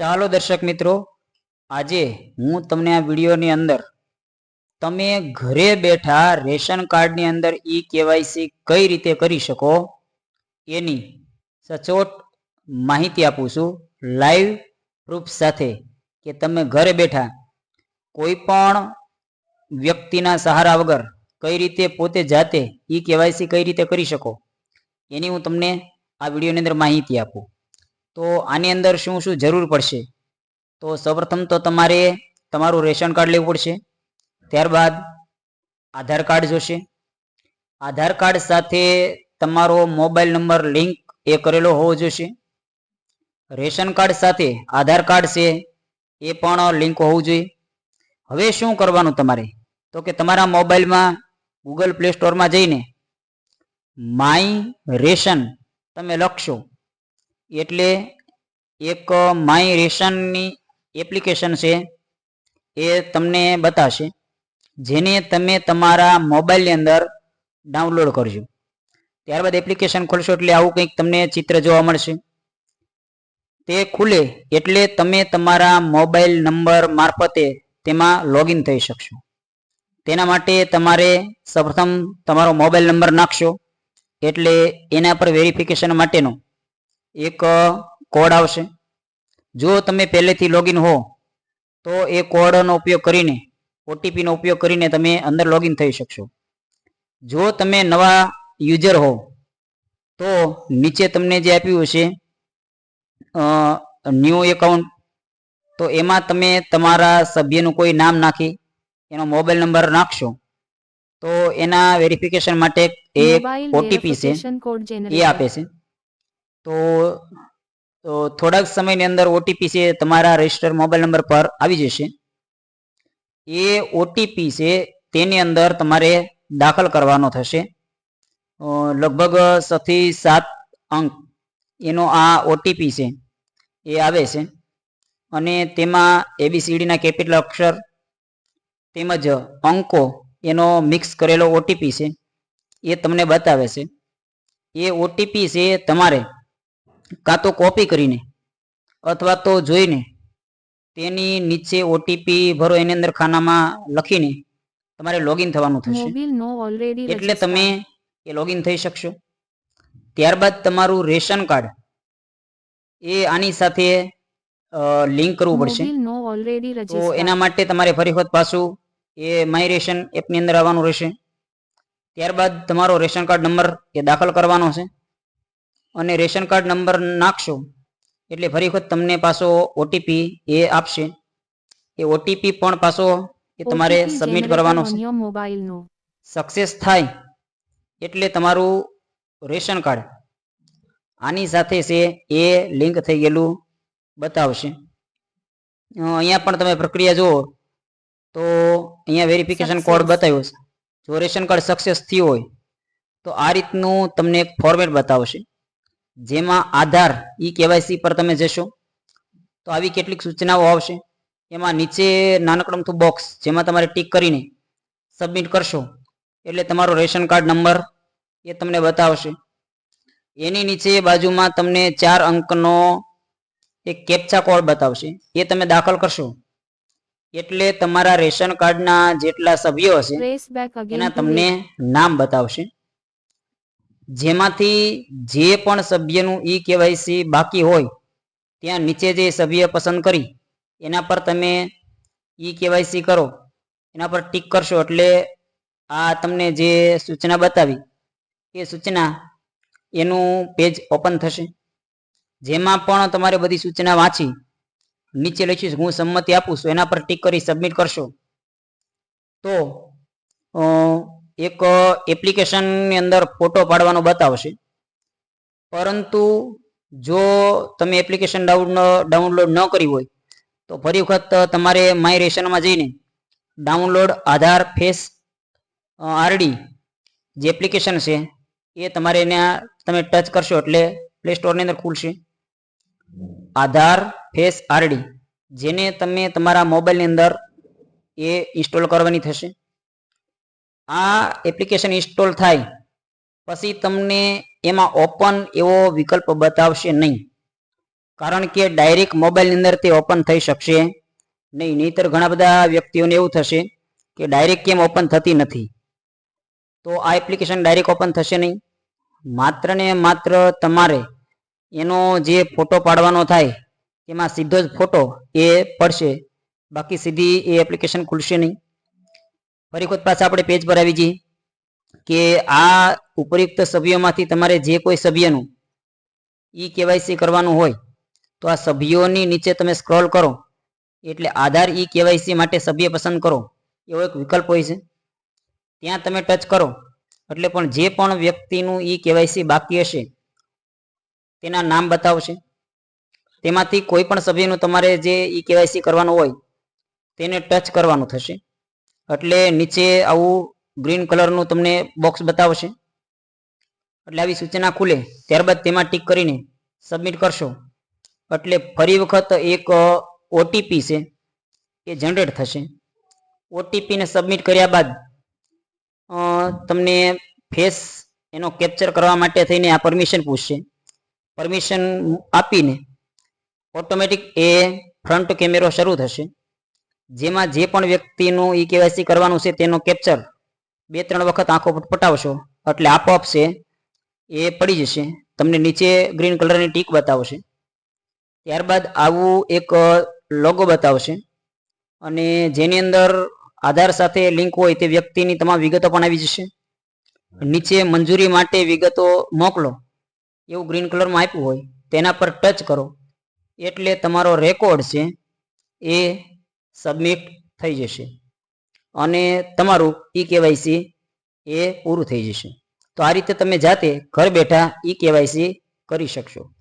ચાલો દર્શક મિત્રો, આજે હું તમને આ વિડીયોની અંદર તમે ઘરે બેઠા રેશન કાર્ડની અંદર ઈ કેવાયસી કઈ રીતે કરી શકો એની સચોટ માહિતી આપું છું. લાઈવ પ્રૂફ સાથે કે તમે ઘરે બેઠા કોઈ પણ વ્યક્તિના સહારા વગર કઈ રીતે પોતે જાતે ઈ કેવાયસી કઈ રીતે કરી શકો એની હું તમને આ વિડીયોની અંદર માહિતી આપું. તો આની અંદર શું શું જરૂર પડશે? તો સૌપ્રથમ તો તમારે તમારું રેશન કાર્ડ લેવું પડશે. ત્યારબાદ આધાર કાર્ડ જોશે. આધાર કાર્ડ સાથે તમારો મોબાઈલ નંબર લિંક એ કરેલો હોવો જોઈશે રેશન કાર્ડ સાથે આધાર કાર્ડ છે એ પણ લિંક હોવું જોઈએ. હવે શું કરવાનું તમારે? તો કે તમારા મોબાઈલમાં ગૂગલ પ્લે સ્ટોરમાં જઈને માય રેશન તમે લખશો. એટલે એક માય રેશનની એપ્લિકેશન છે, એ તમને બતાવશે જેને તમે તમારા મોબાઈલની અંદર ડાઉનલોડ કરજો. ત્યારબાદ એપ્લિકેશન ખોલશો એટલે આવું કંઈક તમને ચિત્ર જોવા મળશે. તે ખુલે એટલે તમે તમારા મોબાઈલ નંબર મારફતે તેમાં લોગિન થઈ શકશો. તેના માટે તમારે સૌપ્રથમ તમારો મોબાઈલ નંબર નાખશો, એટલે એના પર વેરિફિકેશન માટેનો એક કોડ આવશે. જો તમે પહેલેથી લોગિન હો તો એ કોડનો ઉપયોગ કરીને ઓટીપીનો ઉપયોગ કરીને તમે અંદર લોગિન થઈ શકશો. જો તમે નવા યુઝર હો તો નીચે તમને જે આપ્યું છે ન્યૂ એકાઉન્ટ તો એમાં તમે તમારા સભ્યનું કોઈ નામ નાખી એનો મોબાઈલ નંબર નાખશો તો એના વેરિફિકેશન માટે એક ઓટીપી છે. એ આપે છે. તો તો થોડાક સમયની અંદર ઓટીપી છે તમારા રજિસ્ટર મોબાઈલ નંબર પર આવી જશે. એ ઓટીપી છે તેની અંદર તમારે દાખલ કરવાનો થશે. લગભગ સથી સાત અંક એનો આ ઓટીપી છે એ આવે છે. અને તેમાં એબીસીડીના કેપિટલ અક્ષર તેમજ અંકો એનો મિક્સ કરેલો ઓટીપી છે એ તમને બતાવે છે. એ ઓટીપી છે તમારે કાં તો કોપી કરીને અથવા તો જોઈને તેની નીચે ઓટીપી ભરો એની અંદર ખાનામાં લખીને તમારે લોગિન થવાનું થશે. એટલે તમે એ લોગિન થઈ શકશો. ત્યારબાદ તમારું રેશન કાર્ડ એ આની સાથે લિંક કરવું પડશે. તો એના માટે તમારે ફરી વખત પાછું એ માય રેશન એપની અંદર આવવાનું રહેશે. ત્યારબાદ તમારો રેશન કાર્ડ નંબર એ દાખલ કરવાનો છે. અને રેશન કાર્ડ નંબર નાખશો એટલે ફરી વખત તમને પાછો ઓટીપી એ આપશે. એ ઓટીપી પણ પાછો એ તમારે સબમિટ કરવાનો છે. સક્સેસ થાય એટલે તમારું રેશન કાર્ડ આની સાથે છે એ લિંક થઈ ગયેલું બતાવશે. અહીંયા પણ તમે પ્રક્રિયા જુઓ તો અહીંયા વેરિફિકેશન કોડ બતાવ્યો છે. જો રેશન કાર્ડ સક્સેસ થયું હોય તો આ રીતનું તમને એક ફોર્મેટ બતાવશે. જેમાં આધાર ઈ કેવાયસી પર તમે જશો તો આવી કેટલીક સૂચનાઓ આવશે. એમાં નીચે નાનકડમથું બોક્સ જેમાં તમારે ટીક કરીને સબમિટ કરશો એટલે તમારો રેશન કાર્ડ નંબર એ તમને બતાવશે. એની નીચે બાજુમાં તમને ચાર અંકનો એક કેપ્ચા કોડ બતાવશે. એ તમે દાખલ કરશો. એટલે તમારા રેશન કાર્ડના જેટલા સભ્યો હશે એના તમને નામ બતાવશે. જેમાંથી જે પણ સભ્યનું ઈ કેવાયસી બાકી હોય, ત્યાં નીચે જે સભ્ય પસંદ કરી, એના પર તમે ઈ કેવાયસી કરો. એના પર ટીક કરશો એટલે આ તમને જે સૂચના બતાવી, એ સૂચના એનું પેજ ઓપન થશે. જેમાં પણ તમારે બધી સૂચના વાંચી, નીચે લખીશ, હું સંમતિ આપું છું, એના પર ટીક કરી સબમિટ કરશો. તો એક એપ્લિકેશનની અંદર ફોટો પાડવાનો બતાવશે. પરંતુ જો તમે એપ્લિકેશન ડાઉનલોડ ડાઉનલોડ ન કરી હોય, તો ફરી વખત તમારે માય રેશનમાં જઈને ડાઉનલોડ આધાર ફેસ આરડી જે એપ્લિકેશન છે, એ તમારે એને તમે ટચ કરશો એટલે પ્લે સ્ટોરની અંદર ખુલશે. આધાર ફેસ આરડી જેને તમે તમારા મોબાઈલની અંદર એ ઇન્સ્ટોલ કરવાની થશે. આ એપ્લિકેશન ઇન્સ્ટોલ થાય, પછી તમને એમાં ઓપન એવો વિકલ્પ બતાવશે નહીં. કારણ કે ડાયરેક્ટ મોબાઈલની અંદર તે ઓપન થઈ શકશે નહીં. નહીતર ઘણા બધા વ્યક્તિઓને એવું થશે કે ડાયરેક્ટ કેમ ઓપન થતી નથી. તો આ એપ્લિકેશન ડાયરેક્ટ ઓપન થશે નહીં. માત્ર ને માત્ર તમારે એનો જે ફોટો પાડવાનો થાય, એમાં સીધો જ ફોટો એ પડશે. બાકી સીધી એ એપ્લિકેશન ખુલશે નહીં. ફરી વખત પાછા આપણે પેજ પર આવી જઈએ કે આ ઉપયુક્ત સભ્યોમાંથી તમારે જે કોઈ સભ્યનું ઈ કેવાયસી કરવાનું હોય, તો આ સભ્યોની નીચે તમે સ્ક્રોલ કરો, એટલે આધાર ઈ કેવાયસી માટે સભ્ય પસંદ કરો, એવો એક વિકલ્પ હોય છે. ત્યાં તમે ટચ કરો, એટલે પણ જે પણ વ્યક્તિનું ઈ કેવાયસી બાકી હશે, તેના નામ બતાવશે. તેમાંથી કોઈ પણ સભ્યનું તમારે જે ઈ કેવાયસી કરવાનું હોય, તેને ટચ કરવાનું થશે. એટલે નીચે આવું ગ્રીન કલરનું તમને બોક્સ બતાવશે. એટલે આવી સૂચના ખુલે. ત્યારબાદ તેમાં ટીક કરીને સબમિટ કરશો. એટલે ફરી વખત એક ઓટીપી છે, એ જનરેટ થશે. ઓટીપીને સબમિટ કર્યા બાદ તમને ફેસ એનો કેપ્ચર કરવા માટે થઈને આ પરમિશન પૂછશે. પરમિશન આપીને ઓટોમેટિક એ ફ્રન્ટ કેમેરો શરૂ થશે. જેમાં જે પણ વ્યક્તિનું ઈ કેવાયસી કરવાનું છે તેનો કેપ્ચર બે ત્રણ વખત આંખો પટાવશો. એટલે આપોઆપ છે, એ પડી જશે. તમને નીચે ગ્રીન કલરની ટીક બતાવશે. ત્યારબાદ આવું એક લોગો બતાવશે. અને જેની અંદર આધાર સાથે લિંક હોય તે વ્યક્તિની તમામ વિગતો પણ આવી જશે. નીચે મંજૂરી માટે વિગતો મોકલો. એવું ગ્રીન કલરમાં આપ્યું હોય, તેના પર ટચ કરો. એટલે તમારો રેકોર્ડ છે, એ સબમિટ થઈ જશે. અને તમારું ઈ કેવાયસી એ પૂરું થઈ જશે. તો આ રીતે તમે જાતે ઘર બેઠા ઈ કેવાયસી કરી શકશો.